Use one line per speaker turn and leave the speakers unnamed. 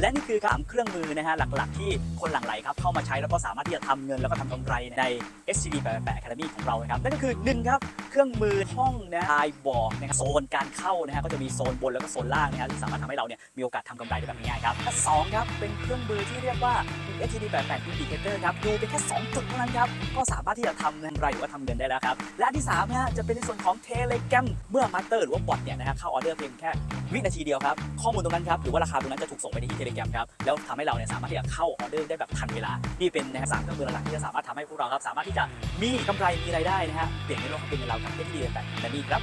และนี่คือสามเครื่องมือนะฮะหลักๆ ที่คนหลั่งไหลครับเข้ามาใช้แล้วก็สามารถที่จะทำเงินแล้วก็ทำกำไรใน SCD 88 Academy ของเรานะครับนั่นก็คือหนึ่งครับเครื่องมือห้องนะทายบอกนะครับโซนการเข้านะฮะก็จะมีโซนบนแล้วก็โซนล่างนะฮะที่สามารถทำให้เราเนี่ยมีโอกาสทำกำไรได้แบบง่ายๆครับและสองครับเป็นเครื่องมือที่เรียกว่า SCD 88 Indicator ครับดูเป็นแค่สองจุดเท่านั้นครับก็สามารถที่จะทำกำไรหรือว่าทำเงินได้แล้วครับและอันที่สามนะฮะจะเป็นในส่วนของ Telegram เมื่อมาสเตอร์หรือว่าบอทเนี่ยนะฮะเข้าออเดอร์เพียงแค่วินาทีเดียวครับข้อมูลตรงนั้นครับหรือว่าราคาตรงนั้นจะถูกส่งไปที่ l e g r a m ครับแล้วทำให้เราเนี่ยสามารถที่จะเข้าออเดอร์ได้แบบทันเวลานี่เป็นนะสามเครื่องมือหลักที่จะสามารถทำให้พวกเราครับสามารถที่จะมีกำไรมีรายได้นะฮะเปลี่ยนในโลกให้เป็นเงินเรากับ SCD 88 Academy ครับ